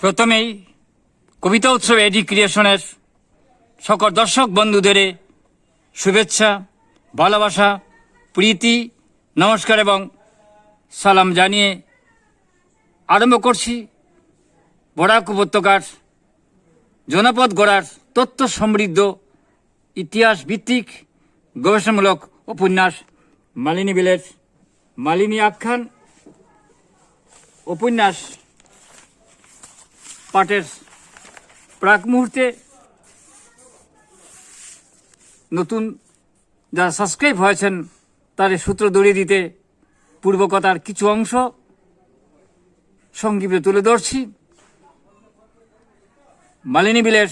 প্রথমেই কবিতা উৎসব এডি ক্রিয়েশনের সকল দর্শক বন্ধুদের শুভেচ্ছা, ভালোবাসা, প্রীতি, নমস্কার এবং সালাম জানিয়ে আরম্ভ করছি বরাক উপত্যকার জনপদ গড়ার তথ্য সমৃদ্ধ ইতিহাস ভিত্তিক গবেষণামূলক উপন্যাস মালিনী বিলের মালিনী আখ্যান, উপন্যাস পাঠের প্রাক মুহূর্তে নতুন যারা সাবস্ক্রাইব হয়েছেন, তাদের সূত্র দড়িয়ে দিতে পূর্বকথার কিছু অংশ সংক্ষিপ্ত তুলে ধরছি। মালিনী বিলের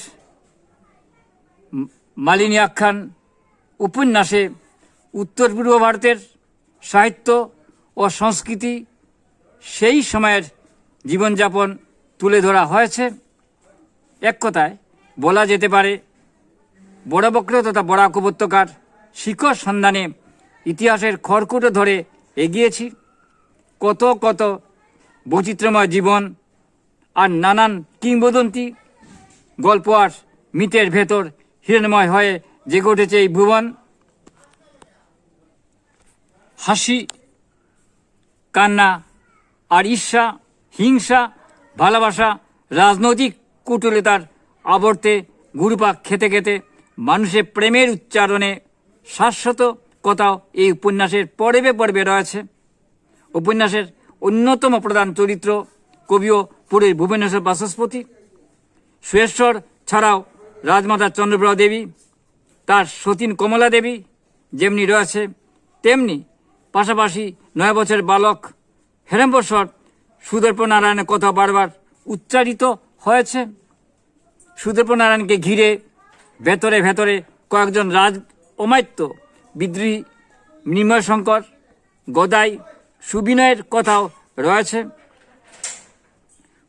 মালিনী আখ্যান উপন্যাসে উত্তর পূর্ব ভারতের সাহিত্য ও সংস্কৃতি সেই সময়ের জীবনযাপন তুলে ধরা হয়েছে। এক কথায় বলা যেতে পারে, বড় বক্র তথা বরাক উপত্যকার শিখর সন্ধানে ইতিহাসের খড়কুটো ধরে এগিয়েছি। কত কত বৈচিত্র্যময় জীবন আর নানান কিংবদন্তি গল্প আর মিতের ভেতর হিরণময় হয়ে জেগে উঠেছে এই ভুবন। হাসি, কান্না আর ঈর্ষা, হিংসা ভালোবাসা, রাজনৈতিক কুটুলতার আবর্তে গুরুপাক খেতে খেতে মানুষের প্রেমের উচ্চারণে শাশ্বত কথাও এই উপন্যাসের পর্বে পর্বে রয়েছে। উপন্যাসের অন্যতম প্রধান চরিত্র কবিও পুরীর ভুবনেশ্বর বাচস্পতি সুরেশ্বর ছাড়াও রাজমাতা চন্দ্রপ্রভা দেবী, তার সতীন কমলা দেবী যেমনি রয়েছে, তেমনি পাশাপাশি নয় বছরের বালক হেরম্বস্বর সুদর্প নারায়ণের কথা বারবার উচ্চারিত হয়েছে। সুদর্প নারায়ণকে ঘিরে ভেতরে ভেতরে কয়েকজন রাজ অমাত্য বিদ্রোহী নির্ময়শঙ্কর গদাই, সুবিনয়ের কথাও রয়েছে।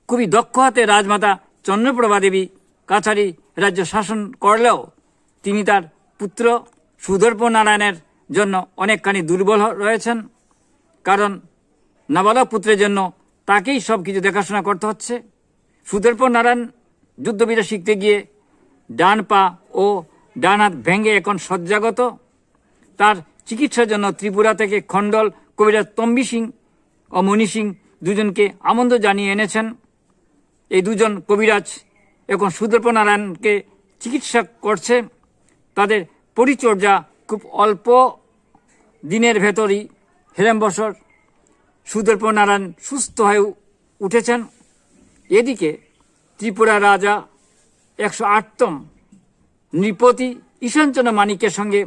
খুবই দক্ষ হাতে রাজমাতা চন্দ্রপ্রভা দেবী কাছারি রাজ্য শাসন করলেও তিনি তার পুত্র সুদর্প নারায়ণের জন্য অনেকখানি দুর্বল রয়েছেন। কারণ নাবালক পুত্রের জন্য তাকেই সব কিছু দেখাশোনা করতে হচ্ছে। সুদর্প নারায়ণ যুদ্ধবিদ্যা শিখতে গিয়ে ডান পা ও ডান হাত ভেঙে এখন সজ্জাগত তার চিকিৎসার জন্য ত্রিপুরা থেকে খণ্ডল, কবিরাজ তম্বি সিং ও মণি সিং দুজনকে আমন্ত্রণ জানিয়ে এনেছেন। এই দুজন কবিরাজ এখন সুদর্প নারায়ণকে চিকিৎসা করছে। তাদের পরিচর্যা খুব অল্প দিনের ভেতরই হেরেম বছর সুদর্প নারায়ণ সুস্থ হয়ে উঠেছেন। এদিকে ত্রিপুরা রাজা একশো আটতম নৃপতি ঈশানচন্দ্র মানিকের সঙ্গে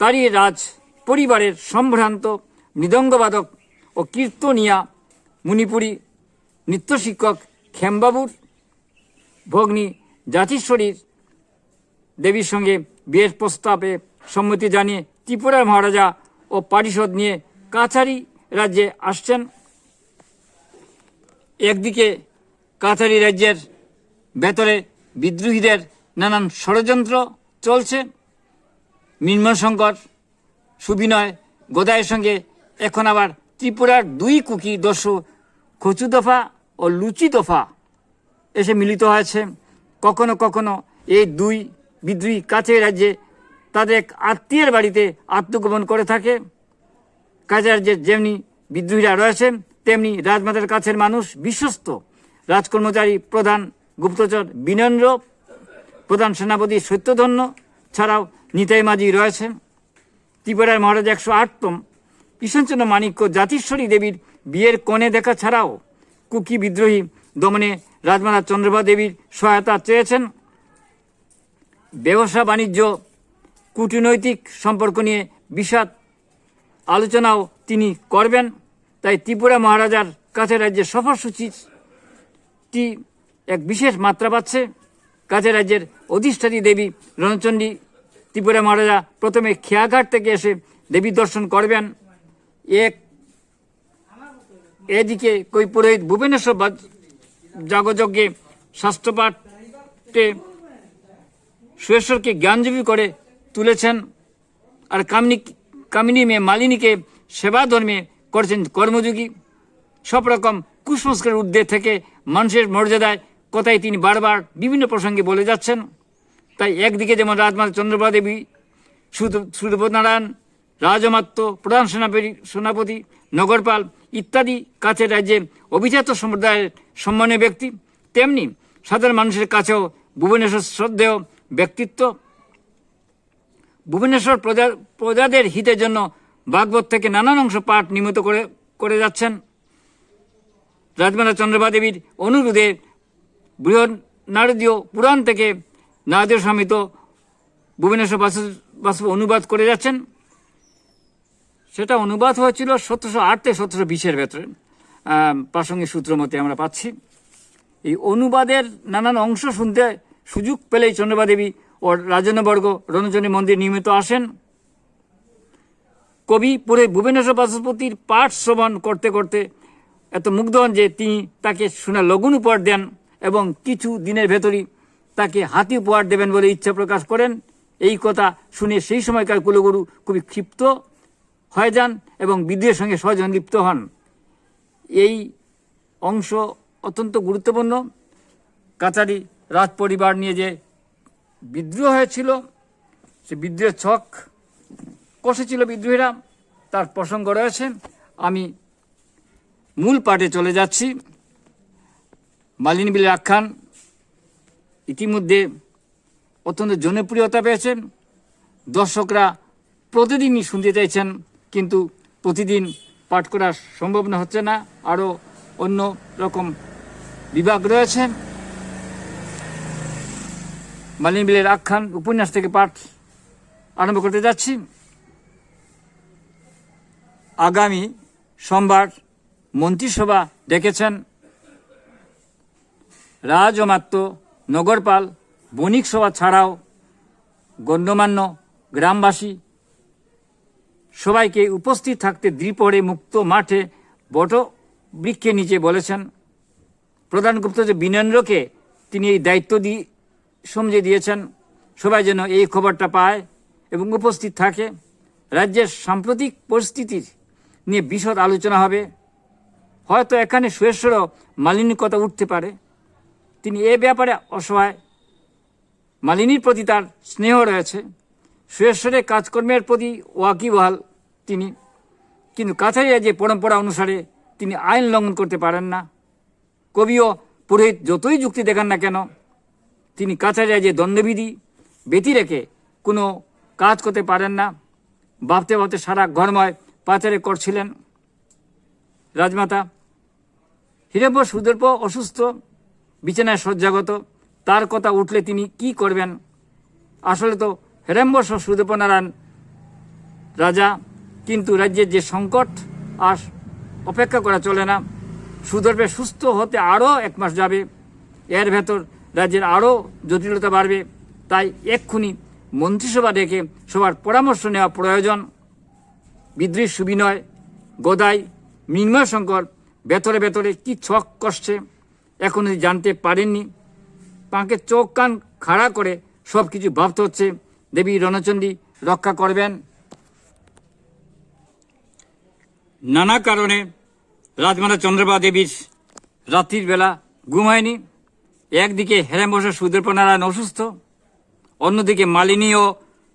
তারই রাজ পরিবারের সম্ভ্রান্ত মৃদঙ্গবাদক ও কীর্তনিয়া মুনিপুরী নৃত্যশিক্ষক খেমবাবুর ভগ্নী জাতিশ্বরীর দেবীর সঙ্গে বিয়ের প্রস্তাবে সম্মতি জানিয়ে ত্রিপুরার মহারাজা ও পারিষদ নিয়ে কাছারি রাজ্যে আসছেন। একদিকে কাছারি রাজ্যের ভেতরে বিদ্রোহীদের নানান ষড়যন্ত্র চলছে। নির্মলশঙ্কর সুবিনয় গোদায়ের সঙ্গে এখন আবার ত্রিপুরার দুই কুকি দস্যু কচু দফা ও লুচি দফা এসে মিলিত হয়েছে। কখনো কখনো এই দুই বিদ্রোহী কাছে রাজ্যে তাদের এক আত্মীয়ের বাড়িতে আত্মগোপন করে থাকে। কাজে রাজ্যের যেমনি বিদ্রোহীরা রয়েছেন, তেমনি রাজমাতার কাছের মানুষ বিশ্বস্ত। রাজকর্মচারী প্রধান গুপ্তচর বিনন্দ্র প্রধান সেনাপতি সত্যধন্য ছাড়াও নিতাই মাঝি রয়েছে ত্রিপুরার মহারাজ একশো আটতম ঈশানচন্দ্র মাণিক্য জাতিশ্বরী দেবীর বিয়ের কোণে দেখা ছাড়াও কুকি বিদ্রোহী দমনে রাজমাতা চন্দ্রভা দেবীর সহায়তা চেয়েছেন। ব্যবসা, বাণিজ্য, কূটনৈতিক সম্পর্ক নিয়ে বিষাদ আলোচনাও তিনি করবেন। তাই ত্রিপুরা মহারাজার কাছে রাজ্যের সফরসূচিটি এক বিশেষ মাত্রা পাচ্ছে। কাছে রাজ্যের অধিষ্ঠাত্রী দেবী রণচণ্ডী ত্রিপুরা মহারাজা প্রথমে খেয়াঘাট থেকে এসে দেবী দর্শন করবেন। এক এদিকে কই পুরোহিত ভুবনেশ্বর যাগযজ্ঞে শাস্ত্রপাঠে সুরেশ্বরকে জ্ঞানজীবী করে তুলেছেন। আর কামিনী কামিনী মেয়ে মালিনীকে সেবা ধর্মে করেছেন কর্মযোগী। সব রকম কুসংস্কারের ঊর্ধ্বে থেকে মানুষের মর্যাদায় কথাই তিনি বারবার বিভিন্ন প্রসঙ্গে বলে যাচ্ছেন। তাই একদিকে যেমন রাজমাতা চন্দ্রপ্রভা দেবী সুদেবনারায়ণ রাজমাত্য, প্রধান সেনাপতি সেনাপতি, নগরপাল ইত্যাদি কাছের রাজ্যে অভিজাত সম্প্রদায়ের সম্মানীয় ব্যক্তি, তেমনি সাধারণ মানুষের কাছেও ভুবনেশ্বর শ্রদ্ধেয় ব্যক্তিত্ব ভুবনেশ্বর প্রজা প্রজাদের হিতের জন্য ভাগবত থেকে নানান অংশ পাঠ নিয়মিত করে করে যাচ্ছেন। রাজমাতা চন্দ্রবা দেবীর অনুরোধে বৃহৎ নারদীয় পুরাণ থেকে নারদীয় সমিত ভুবনেশ্বর বাসু বাসু অনুবাদ করে যাচ্ছেন। সেটা অনুবাদ হয়েছিল সতেরোশো আট থেকে সতেরোশো বিশের ভেতরে। প্রাসঙ্গিক সূত্র মতে আমরা পাচ্ছি। এই অনুবাদের নানান অংশ শুনতে সুযোগ পেলেই চন্দ্রবা দেবী ও রাজন্যবর্গ রণচন্ডী মন্দির নিয়মিত আসেন কবি পুরে ভুবনেশ্বর বাচস্পতির পাঠ শ্রবণ করতে করতে এত মুগ্ধ হন যে তিনি তাকে শোনা লগুন উপহার দেন এবং কিছু দিনের ভেতরই তাকে হাতি উপহার দেবেন বলে ইচ্ছা প্রকাশ করেন এই কথা শুনে সেই সময়কার কুলগুরু খুবই ক্ষিপ্ত হয়ে যান এবং বিদ্রোহের সঙ্গে সহজন লিপ্ত হন। এই অংশ অত্যন্ত গুরুত্বপূর্ণ। কাছারি রাজ পরিবার নিয়ে যে বিদ্রোহ হয়েছিল, সে বিদ্রোহের ছক কষেছিল বিদ্রোহীরা, তার প্রসঙ্গ রয়েছে, আমি মূল পাঠে চলে যাচ্ছি। মালিনী বিলের আখ্যান ইতিমধ্যে অত্যন্ত জনপ্রিয়তা পেয়েছেন। দর্শকরা প্রতিদিনই শুনতে চাইছেন, কিন্তু প্রতিদিন পাঠ করা সম্ভব না, হচ্ছে না। আরও অন্য রকম বিভাগ রয়েছে। মালিনী বিলের আখ্যান, উপন্যাস থেকে পাঠ আরম্ভ করতে যাচ্ছি। আগামী সোমবার মন্ত্রিসভা ডেকেছেন রাজ অমাত্য নগরপাল, বণিক সভা ছাড়াও গণ্যমান্য গ্রামবাসী। সবাইকে উপস্থিত থাকতে দ্বিপহরে মুক্ত মাঠে বট বৃক্ষের নিচে বলেছেন প্রধান গুপ্তচর বিনেন্দ্রকে তিনি এই দায়িত্ব দিয়ে সমঝে দিয়েছেন, সবাই যেন এই খবরটা পায় এবং উপস্থিত থাকে। রাজ্যের সাম্প্রতিক পরিস্থিতির নিয়ে বিশদ আলোচনা হবে। হয়তো এখানে সুয়েশ্বরও মালিনীর কথা উঠতে পারে। তিনি এ ব্যাপারে অসহায়। মালিনীর প্রতি তার স্নেহ রয়েছে। সুয়েশ্বরের কাজকর্মের প্রতি ওয়াকিবহাল তিনি। কিন্তু কাছারিয়া যে পরম্পরা অনুসারে তিনি আইন লঙ্ঘন করতে পারেন না। কবিও পুরোহিত যতই যুক্তি দেখান না কেন তিনি কাছারিয়া যে দণ্ডবিধি ব্যতি রেখে কোনো কাজ করতে পারেন না। ভাবতে ভাবতে সারা ঘরময় পাচারে করছিলেন রাজমাতা। হিরব্য সুদর্প অসুস্থ, বিছানায় শয্যাগত। তার কথা উঠলে তিনি কি করবেন? আসলে তো হেরম্বস সুদর্পনারায়ণ রাজা, কিন্তু রাজ্যের যে সংকট আর অপেক্ষা করা চলে না। সুদর্পে সুস্থ হতে আরও এক মাস যাবে। এর ভেতর রাজ্যের আরও জটিলতা বাড়বে। তাই এক্ষুনি মন্ত্রিসভা ডেকে সবার পরামর্শ নেওয়া প্রয়োজন। বিদ্রোহী সুবিনয়, গদাই, মৃন্ময় শঙ্কর ভেতরে ভেতরে কি ছক কষছে এখনও জানতে পারেননি। তাঁকে চোখ কান খাড়া করে সব কিছু ভাবতে হচ্ছে। দেবী রণচণ্ডী রক্ষা করবেন। নানা কারণে রাজমাতা চন্দ্রবা দেবীর রাত্রির বেলা ঘুম হয়নি একদিকে হেরেম বসে সুদর্পনারায়ণ অসুস্থ, অন্যদিকে মালিনী ও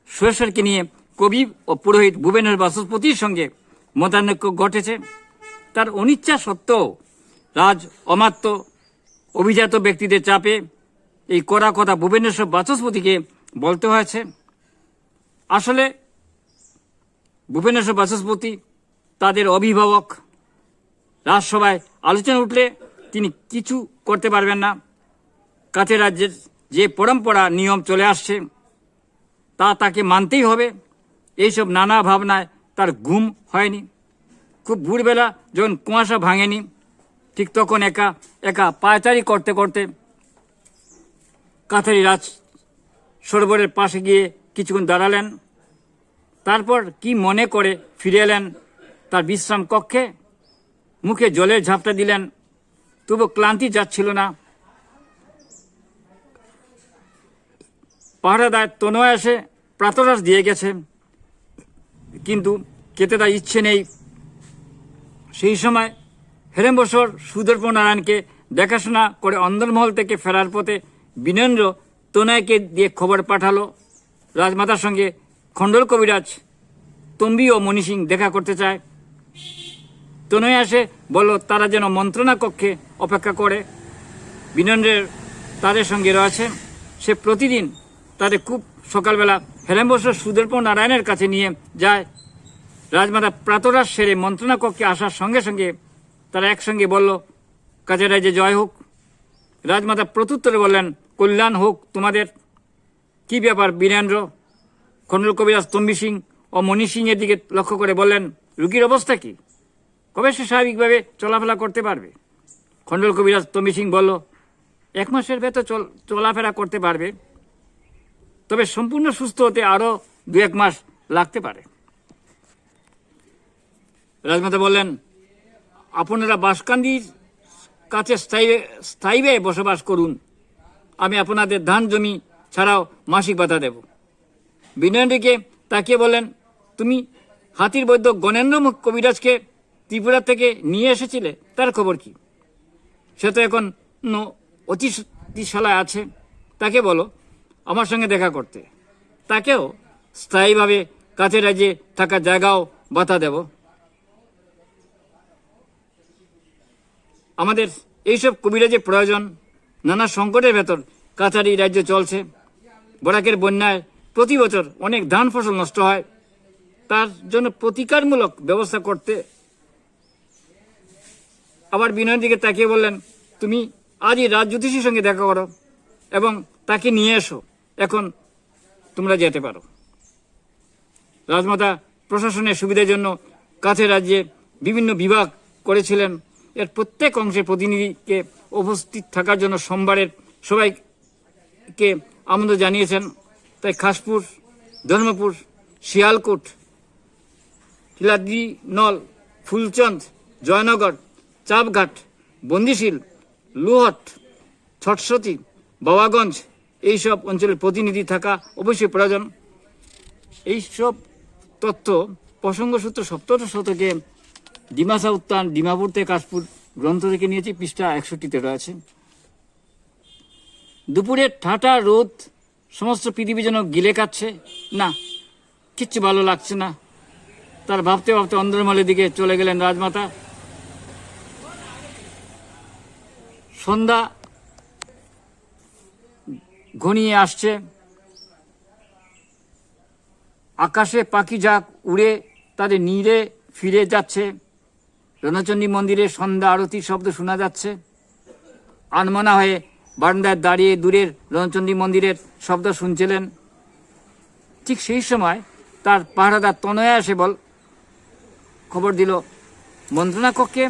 সুরেশ্বরকে নিয়ে কবি ও পুরোহিত ভুবেনের বাচস্পতির সঙ্গে মতানৈক্য ঘটেছে। তার অনিচ্ছা সত্ত্বেও রাজ অমাত্য অভিজাত ব্যক্তিদের চাপে এই কড়া কথা ভুবনেশ্বর বাচস্পতিকে বলতে হয়েছে। আসলে ভুবনেশ্বর বাচস্পতি তাদের অভিভাবক। রাজসভায় আলোচনা উঠলে তিনি কিছু করতে পারবেন না। কাছে রাজ্যের যে পরম্পরা, নিয়ম চলে আসছে, তা তাকে মানতেই হবে। এইসব নানা ভাবনায় তার ঘুম হয়নি। খুব ভোরবেলা যখন কুয়াশা ভাঙেনি, ঠিক তখন একা একা পায়চারি করতে করতে কাথারি রাজ সরোবরের পাশে গিয়ে কিছুক্ষণ দাঁড়ালেন। তারপর কি মনে করে ফিরে এলেন তার বিশ্রাম কক্ষে? মুখে জলের ঝাপটা দিলেন তবু ক্লান্তি যাচ্ছিল না। পাহারাদার তনয় এসে প্রাতরাস দিয়ে গেছে। কিন্তু খেতে তার ইচ্ছে নেই। সেই সময় হেরেম্বসর সুদর্প নারায়ণকে দেখাশোনা করে অন্দরমহল থেকে ফেরার পথে বিনেন্দ্র তনয়কে দিয়ে খবর পাঠালো। রাজমাতার সঙ্গে খণ্ডল কবিরাজ, তম্বি ও মণি সিং দেখা করতে চায়। তনয় আসে বলল, তারা যেন মন্ত্রণা কক্ষে অপেক্ষা করে। বিনন্দ্রের তাদের সঙ্গে রয়েছে। সে প্রতিদিন তাদের খুব সকালবেলা হেলেম্বসর সুদর্প নারায়ণের কাছে নিয়ে যায়। রাজমাতা প্রাতরাস সেরে মন্ত্রণা কক্ষে আসার সঙ্গে সঙ্গে তারা একসঙ্গে বলল কাজে রাজ্যে জয় হোক। রাজমাতা প্রত্যুত্তরে বললেন, কল্যাণ হোক তোমাদের। কি ব্যাপার বীরেন্দ্র? খণ্ডল কবিরাজ তম্বি সিং ও মণি সিংয়ের দিকে লক্ষ্য করে বললেন, রুগীর অবস্থা কি? কবে সে স্বাভাবিকভাবে চলাফেরা করতে পারবে? খণ্ডল কবিরাজ তম্বি সিং বলল, এক মাসের ভেতর চল, চলাফেরা করতে পারবে। তবে সম্পূর্ণ সুস্থ হতে আরও দু এক মাস লাগতে পারে। রাজমাতা বললেন, আপনারা বাসকান্দির কাছে স্থায়ী, স্থায়ীভাবে বসবাস করুন। আমি আপনাদের ধান জমি ছাড়াও মাসিক ভাতা দেব। বিনয়নটিকে তাকিয়ে বললেন, তুমি হাতির বৈদ্য গণেন্দ্র কবিরাজকে ত্রিপুরা থেকে নিয়ে এসেছিলে, তার খবর কি? সে তো এখন অতিশালায় আছে। তাকে বলো। আমার সঙ্গে দেখা করতে। তাকেও স্থায়ীভাবে কাছে রাজ্যে থাকা জায়গাও বাতা দেব। আমাদের এইসব কবিরাজের প্রয়োজন, নানা সংকটের ভেতর কাছারি রাজ্য চলছে। বরাকের বন্যায় প্রতি বছর অনেক ধান ফসল নষ্ট হয়। তার জন্য প্রতিকারমূলক ব্যবস্থা করতে। আবার বিনয়ের দিকে তাকিয়ে বললেন, তুমি আজই রাজ জ্যোতিষীর সঙ্গে দেখা করো এবং তাকে নিয়ে এসো। এখন তোমরা যেতে পারো। রাজমাতা প্রশাসনের সুবিধার জন্য কাছে রাজ্যে বিভিন্ন বিভাগ করেছিলেন। এর প্রত্যেক অংশের প্রতিনিধিকে উপস্থিত থাকার জন্য সোমবারের সবাইকে আমন্ত্রণ জানিয়েছেন। তাই খাসপুর, ধর্মপুর, শিয়ালকোট নল ফুলচন্দ, জয়নগর, চাপঘাট, বন্দিশীল, লুহট, ছটসতি, বাবাগঞ্জ এইসব অঞ্চলের প্রতিনিধি থাকা অবশ্যই প্রয়োজন। এইসব তথ্য প্রসঙ্গসূত্র সপ্তদশ শতকে ডিমাসা উত্তান ডিমাপুর থেকে কাশপুর গ্রন্থ থেকে নিয়েছি, পৃষ্ঠা একষট্টিতে রয়েছে। দুপুরে ঠাটা, রোদ, সমস্ত পৃথিবী যেন গিলে কাচ্ছে না, কিচ্ছু ভালো লাগছে না। তার ভাবতে ভাবতে অন্দরমহলের দিকে চলে গেলেন রাজমাতা। সন্ধ্যা ঘনিয়ে আসছে। আকাশে পাখি যাক উড়ে তাদের নীড়ে ফিরে যাচ্ছে। রণচণ্ডী মন্দিরে সন্ধ্যা আরতির শব্দ শোনা যাচ্ছে। আনমনা হয়ে বারান্দায় দাঁড়িয়ে দূরের রণচণ্ডী মন্দিরের শব্দ শুনছিলেন। ঠিক সেই সময় তার পাহারাদার তনয়া এসে বল খবর দিল, মন্ত্রণা কক্ষে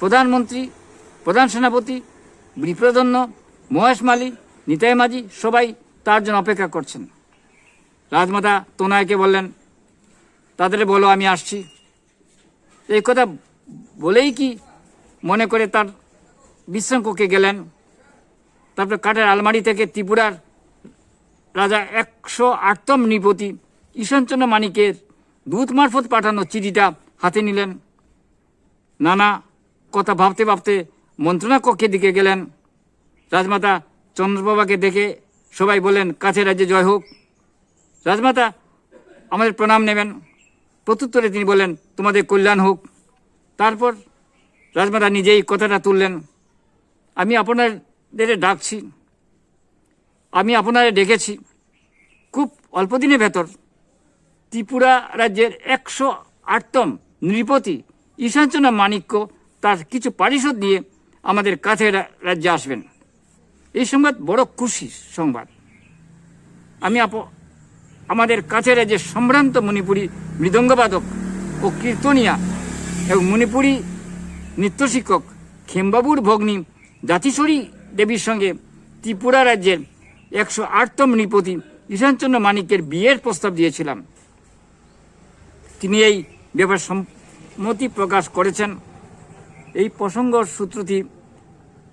প্রধানমন্ত্রী, প্রধান সেনাপতি বিপ্রদন্য মহেশ মালি নিতাই মাঝি সবাই তার জন্য অপেক্ষা করছেন। রাজমাতা তোনায়কে বললেন, তাদের বলো, আমি আসছি। এই কথা বলেই কি মনে করে তার বিশ্রাম কক্ষে গেলেন। তারপরে কাঠের আলমারি থেকে ত্রিপুরার রাজা একশো আটতম নৃপতি ঈশানচন্দ্র মানিকের দূত মারফত পাঠানো চিঠিটা হাতে নিলেন। নানা কথা ভাবতে ভাবতে মন্ত্রণা কক্ষের দিকে গেলেন। রাজমাতা চন্দ্রবাবাকে দেখে সবাই বলেন কাছে রাজ্যে জয় হোক। রাজমাতা, আমাদের প্রণাম নেবেন। প্রত্যুত্তরে তিনি বলেন তোমাদের কল্যাণ হোক। তারপর রাজমাতা নিজেই কথাটা তুললেন, আমি আপনাদের ডাকছি। আমি আপনাদের ডেকেছি। খুব অল্প দিনের ভেতর ত্রিপুরা রাজ্যের একশো আটতম নৃপতি ঈশানচন্দ্র মাণিক্য তার কিছু পারিষদ নিয়ে আমাদের কাছে রাজ্যে আসবেন। এই সংবাদ বড় খুশি সংবাদ। আমি আপ, আমাদের কাছে রাজ্যের সম্ভ্রান্ত মণিপুরী মৃদঙ্গবাদক ও কীর্তনিয়া এবং মণিপুরী নৃত্যশিক্ষক খেমবাবুর ভগ্নী জাতিশ্বরী দেবীর সঙ্গে ত্রিপুরা রাজ্যের একশো আটতম নৃপতি ঈশানচন্দ্র মানিকের বিয়ের প্রস্তাব দিয়েছিলাম। তিনি এই ব্যাপারে সম্মতি প্রকাশ করেছেন। এই প্রসঙ্গ সূত্রটি,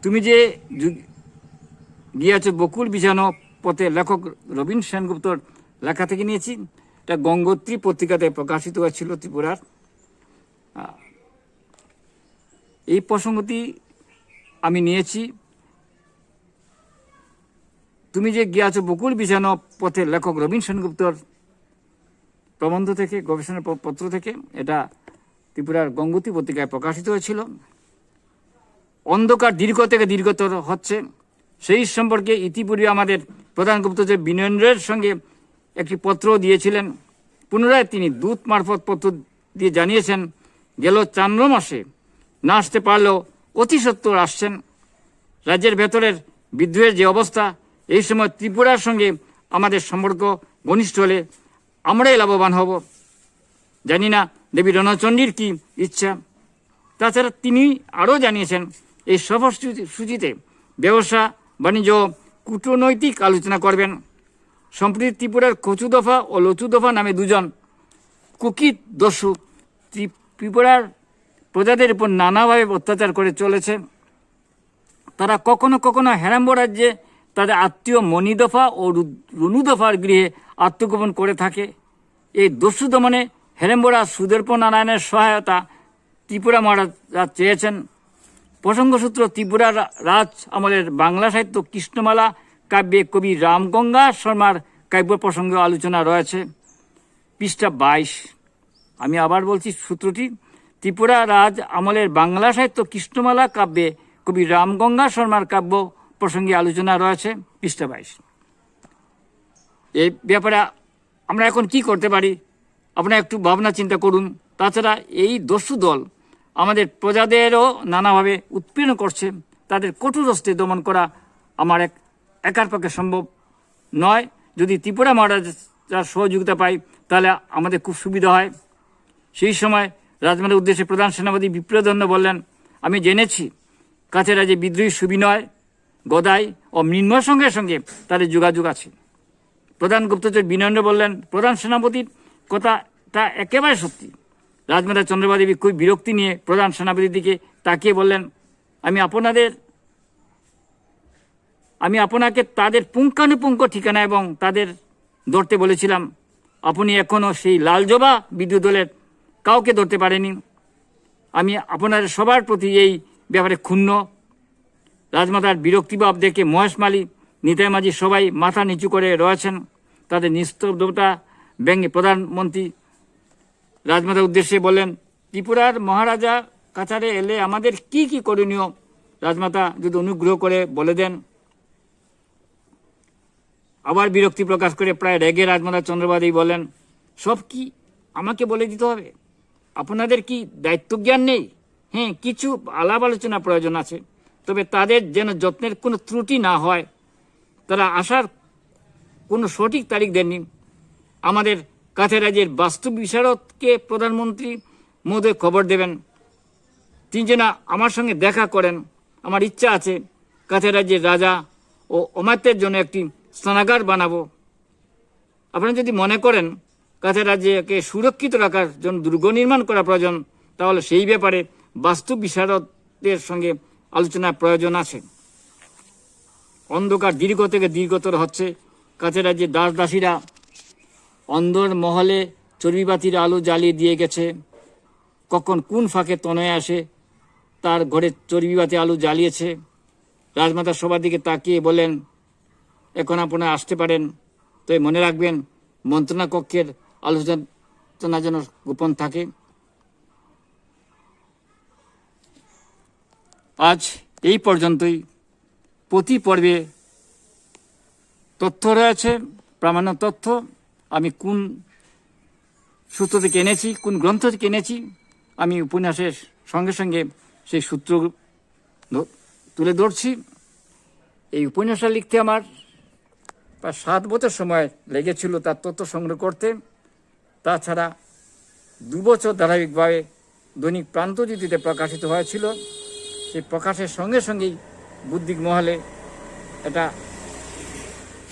তুমি যে যু- গিয়েছ বকুল বিছানো পথে লেখক রবীন সেনগুপ্তর লেখা থেকে নিয়েছি। এটা গঙ্গোত্রী পত্রিকাতে প্রকাশিত হয়েছিল ত্রিপুরার। এই প্রসঙ্গটি আমি নিয়েছি। তুমি যে গিয়াছ বকুল বিছানো পথে লেখক রবীন সেনগুপ্তর প্রবন্ধ থেকে গবেষণা পত্র থেকে, এটা ত্রিপুরার গঙ্গুতি পত্রিকায় প্রকাশিত হয়েছিল। অন্ধকার দীর্ঘ থেকে দীর্ঘতর হচ্ছে। সেই সম্পর্কে ইতিপূর্বে আমাদের প্রধান গুপ্তচর বিনয়েন্দ্রের সঙ্গে একটি পত্র দিয়েছিলেন। পুনরায় তিনি দূত মারফত পত্র দিয়ে জানিয়েছেন, গেল চান্দ্র মাসে না আসতে পারলেও অতি সত্তর আসছেন। রাজ্যের ভেতরের বিদ্রোহের যে অবস্থা, এই সময় ত্রিপুরার সঙ্গে আমাদের সম্পর্ক ঘনিষ্ঠ হলে আমরাই লাভবান হব। জানি না দেবী রণচণ্ডীর কি ইচ্ছা। তাছাড়া তিনি আরও জানিয়েছেন, এই সফর সূচিতে ব্যবসা বাণিজ্য, কূটনৈতিক আলোচনা করবেন। সম্প্রতি ত্রিপুরার কচু দফা ও লচু দফা নামে দুজন কুকিত দস্যু ত্রি- ত্রিপুরার প্রজাদের উপর নানাভাবে অত্যাচার করে চলেছে। তারা কখনো কখনো হেরাম্ব রাজ্যে তাদের আত্মীয় মণিদফা ও রু- রুনুদফার গৃহে আত্মগোপন করে থাকে। এই দস্যু দমনে হেরেম্বরা সুদর্প নারায়ণের সহায়তা ত্রিপুরা মহারাজ চেয়েছেন। প্রসঙ্গসূত্র ত্রিপুরা রাজ আমলের বাংলা সাহিত্য কৃষ্ণমালা, কাব্যে কবি রামগঙ্গা শর্মার কাব্য প্রসঙ্গে আলোচনা রয়েছে। পৃষ্ঠা বাইশ। আমি আবার বলছি সূত্রটি, ত্রিপুরা রাজ আমলের বাংলা সাহিত্য কৃষ্ণমালা, কাব্যে কবি রামগঙ্গা শর্মার কাব্য প্রসঙ্গে আলোচনা রয়েছে। পৃষ্ঠা বাইশ। এই ব্যাপারে আমরা এখন কি করতে পারি? আপনারা একটু ভাবনা চিন্তা করুন। তাছাড়া এই দস্যু দল আমাদের প্রজাদেরও নানাভাবে উৎপীর্ণ করছে। তাদের কঠোর হস্তে দমন করা আমার এক একার পক্ষে সম্ভব নয়। যদি ত্রিপুরা মহারাজার সহযোগিতা পাই তাহলে আমাদের খুব সুবিধা হয়। সেই সময় রাজমানের উদ্দেশ্যে প্রধান সেনাপতি বিপ্রদন্য বললেন, আমি জেনেছি কাছেরা যে বিদ্রোহী সুবিনয়, গদাই ও মৃন্ময়ের সঙ্গে সঙ্গে তাদের যোগাযোগ আছে। প্রধান গুপ্তচর বিনয়েন্দ্র বললেন, প্রধান সেনাপতির কথাটা একেবারে সত্যি। রাজমাতা চন্দ্রবা দেবী খুব বিরক্তি নিয়ে প্রধান সেনাপতির দিকে তাকিয়ে বললেন, আমি আপনাদের, আমি আপনাকে তাদের পুঙ্খানুপুঙ্খ ঠিকানা এবং তাদের ধরতে বলেছিলাম। আপনি এখনও সেই লালজবা বিদ্যুৎ দলের কাউকে ধরতে পারেনি আমি আপনাদের সবার প্রতি এই ব্যাপারে ক্ষুণ্ণ। রাজমাতার বিরক্তিভাব দেখে মহেশ মালি নিতাই মাঝি সবাই মাথা নিচু করে রয়েছেন। তাদের নিস্তব্ধতা ব্যঙ্গে প্রধানমন্ত্রী রাজমাতার উদ্দেশ্যে বলেন ত্রিপুরার মহারাজা কাছারে এলে আমাদের কি কি করণীয়? রাজমাতা যদি অনুগ্রহ করে বলে দেন। আবার বিরক্তি প্রকাশ করে প্রায় রেগে রাজমাতা চন্দ্রবাদী বলেন সব কি আমাকে বলে দিতে হবে? আপনাদের কি দায়িত্ব জ্ঞান নেই? হ্যাঁ কিছু আলাপ আলোচনা প্রয়োজন আছে। তবে তাদের যেন যত্নের কোনো ত্রুটি না হয়, তারা আসার কোনো সঠিক তারিখ দেননি। আমাদের কাছে রাজ্যের বাস্তু বিশারদকে প্রধানমন্ত্রী মহোদয় খবর দেবেন। তিনি যেন আমার সঙ্গে দেখা করেন। আমার ইচ্ছা আছে কাছে রাজ্যের রাজা ও অমাত্যের জন্য একটি স্নানাগার বানাবো। আপনারা যদি মনে করেন কাছে রাজ্যকে সুরক্ষিত রাখার জন্য দুর্গ নির্মাণ করা প্রয়োজন, তাহলে সেই ব্যাপারে বাস্তু বিশারদের সঙ্গে আলোচনার প্রয়োজন আছে। অন্ধকার দীর্ঘ থেকে দীর্ঘতর হচ্ছে কাছে রাজ্যের দাস দাসীরা অন্ধর মহলে চর্বিবাতির আলো জ্বালিয়ে দিয়ে গেছে। কখন কোন ফাঁকে তনয় আসে, তার ঘরে চর্বিবাতি আলো জ্বালিয়েছে। রাজমাতা সবার দিকে তাকিয়ে বলেন, এখন আপনারা আসতে পারেন। তবে মনে রাখবেন মন্ত্রণা কক্ষের আলোচনা যেন গোপন থাকে। আজ এই পর্যন্তই। প্রতি পর্বে তথ্য রয়েছে, প্রামাণ্য তথ্য আমি কোন সূত্র থেকে এনেছি, কোন গ্রন্থ থেকে এনেছি, আমি উপন্যাসের সঙ্গে সঙ্গে সেই সূত্র তুলে ধরছি। এই উপন্যাসটা লিখতে আমার প্রায় সাত বছর সময় লেগেছিল তার তথ্য সংগ্রহ করতে। তাছাড়া দু বছর ধারাবাহিকভাবে দৈনিক প্রান্তজ্যোতিতে প্রকাশিত হয়েছিল। সেই প্রকাশের সঙ্গে সঙ্গেই বুদ্ধিক মহলে এটা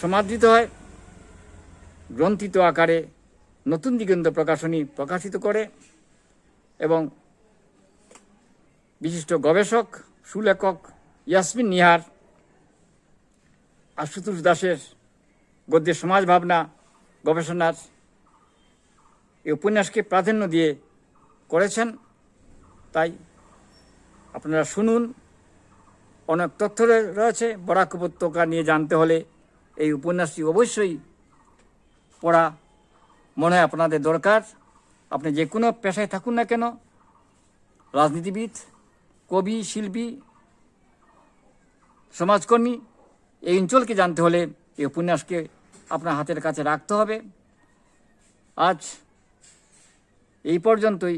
সমাদৃত হয়। গ্রন্থিত আকারে নতুন দিগন্ত প্রকাশনী প্রকাশিত করে এবং বিশিষ্ট গবেষক, সুলেখক ইয়াসমিন নিহার, আশুতোষ দাসের গদ্যের সমাজ ভাবনা গবেষণার এই উপন্যাসকে প্রাধান্য দিয়ে করেছেন। তাই আপনারা শুনুন, অনেক তথ্য রয়েছে। বরাক উপত্যকা নিয়ে জানতে হলে এই উপন্যাসটি অবশ্যই পড়া মনে হয় আপনাদের দরকার। আপনি যে কোনো পেশায় থাকুন না কেন। রাজনীতিবিদ, কবি, শিল্পী, সমাজকর্মী, এই অঞ্চলকে জানতে হলে এই উপন্যাসকে আপনার হাতের কাছে রাখতে হবে। আজ এই পর্যন্তই।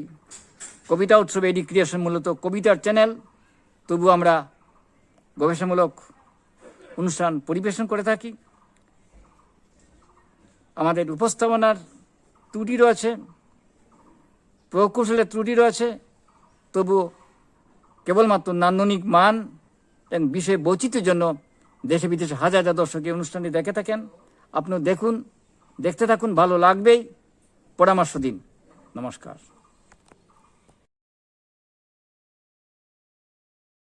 কবিতা উৎসব এডি ক্রিয়েশন মূলত কবিতার চ্যানেল। তবু আমরা গবেষণামূলক অনুষ্ঠান পরিবেশন করে থাকি। আমাদের উপস্থাপনার ত্রুটি রয়েছে, প্রকৌশলের ত্রুটি রয়েছে, তবু কেবলমাত্র নান্দনিক মান এবং বিষয় বৈচিত্র্যের জন্য দেশে বিদেশে হাজার হাজার দর্শক এই অনুষ্ঠানটি দেখে থাকেন। আপনিও দেখুন, দেখতে থাকুন, ভালো লাগবেই। পরামর্শ দিন। নমস্কার।